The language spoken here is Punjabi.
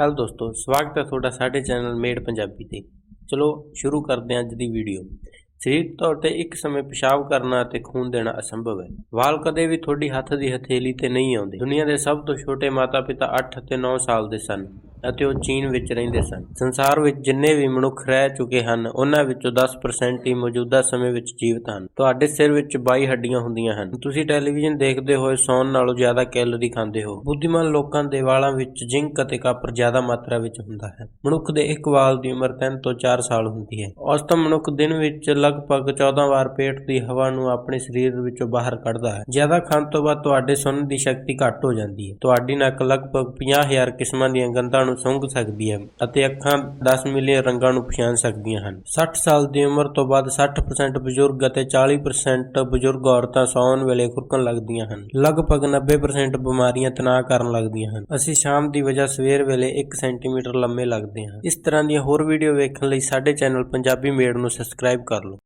ਹੈਲੋ ਦੋਸਤੋ, ਸਵਾਗਤ ਹੈ ਤੁਹਾਡਾ ਸਾਡੇ ਚੈਨਲ ਮੇਡ ਪੰਜਾਬੀ ਤੇ। ਚਲੋ, ਸ਼ੁਰੂ ਕਰਦੇ ਹਾਂ ਅੱਜ ਦੀ ਵੀਡੀਓ। ਸਰੀਰਕ ਤੌਰ ਤੇ ਇੱਕ ਸਮੇਂ ਪਿਸ਼ਾਬ ਕਰਨਾ ਅਤੇ ਖੂਨ ਦੇਣਾ ਅਸੰਭਵ ਹੈ। ਵਾਲ ਕਦੇ ਵੀ ਤੁਹਾਡੀ ਹੱਥ ਦੀ ਹਥੇਲੀ ਤੇ ਨਹੀਂ ਆਉਂਦੇ। ਦੁਨੀਆ ਦੇ ਸਭ ਤੋਂ ਛੋਟੇ ਮਾਤਾ-ਪਿਤਾ 8 ਅਤੇ 9 ਸਾਲ ਦੇ ਸਨ। ਅਤੇ ਉਹ ਚੀਨ ਵਿੱਚ ਰਹਿੰਦੇ ਸਨ। ਸੰਸਾਰ ਵਿੱਚ ਜਿੰਨੇ ਵੀ ਮਨੁੱਖ ਰਹਿ ਚੁੱਕੇ ਹਨ, ਉਹਨਾਂ ਵਿੱਚੋਂ 10% ਹੀ ਮੌਜੂਦਾ ਸਮੇਂ ਵਿੱਚ ਜੀਵਤ ਹਨ। ਤੁਹਾਡੇ ਸਿਰ ਵਿੱਚ 22 ਹੱਡੀਆਂ ਹੁੰਦੀਆਂ ਹਨ। ਤੁਸੀਂ ਟੈਲੀਵਿਜ਼ਨ ਦੇਖਦੇ ਹੋਏ ਸੌਣ ਨਾਲੋਂ ਜ਼ਿਆਦਾ ਕੈਲੋਰੀ ਖਾਂਦੇ ਹੋ। ਬੁੱਧੀਮਾਨ ਲੋਕਾਂ ਦੇ ਵਾਲਾਂ ਵਿੱਚ ਜ਼ਿੰਕ ਅਤੇ ਕਾਪਰ ਜ਼ਿਆਦਾ ਮਾਤਰਾ ਵਿੱਚ ਹੁੰਦਾ ਹੈ। ਮਨੁੱਖ ਦੇ ਇੱਕ ਵਾਲ ਦੀ ਉਮਰ 3 ਤੋਂ 4 ਸਾਲ ਹੁੰਦੀ ਹੈ। ਔਸਤਨ ਮਨੁੱਖ ਦਿਨ ਵਿੱਚ ਲਗਭਗ 14 ਵਾਰ ਪੇਟ ਦੀ ਹਵਾ ਨੂੰ ਆਪਣੇ ਸਰੀਰ ਵਿੱਚੋਂ ਬਾਹਰ ਕੱਢਦਾ ਹੈ। ਜ਼ਿਆਦਾ ਖਾਣ ਤੋਂ ਬਾਅਦ ਤੁਹਾਡੇ ਸੁਣਨ ਦੀ ਸ਼ਕਤੀ ਘੱਟ ਹੋ ਜਾਂਦੀ ਹੈ। ਤੁਹਾਡੀ ਨੱਕ ਲਗਭਗ 50000 ਕਿਸਮਾਂ ਦੀਆਂ ਗੰਧਾਂ ਨੂੰ ਸੁੰਘ ਸਕਦੀ ਹੈ ਅਤੇ ਅੱਖਾਂ 10 ਮਿਲੀਅਨ ਰੰਗਾਂ ਨੂੰ ਪਛਾਣ ਸਕਦੀਆਂ ਹਨ। 60 ਸਾਲ ਦੀ ਉਮਰ ਤੋਂ ਬਾਅਦ 60% ਬਜ਼ੁਰਗ ਅਤੇ 40% ਬਜ਼ੁਰਗ ਔਰਤਾਂ ਸੌਣ ਵੇਲੇ ਖੁਰਕਣ ਲੱਗਦੀਆਂ ਹਨ। ਲਗਭਗ 90% ਬਿਮਾਰੀਆਂ ਤਣਾਅ ਕਰਨ ਲੱਗਦੀਆਂ ਹਨ। ਅਸੀਂ ਸ਼ਾਮ ਦੀ ਵਜ੍ਹਾ ਸਵੇਰ ਵੇਲੇ 1 ਸੈਂਟੀਮੀਟਰ ਲੰਮੇ ਲੱਗਦੇ ਹਾਂ। ਇਸ ਤਰ੍ਹਾਂ ਦੀਆਂ ਹੋਰ ਵੀਡੀਓ ਵੇਖਣ ਲਈ ਸਾਡੇ ਚੈਨਲ ਪੰਜਾਬੀ ਮੇਡ ਨੂੰ ਸਬਸਕ੍ਰਾਈਬ ਕਰ ਲਓ।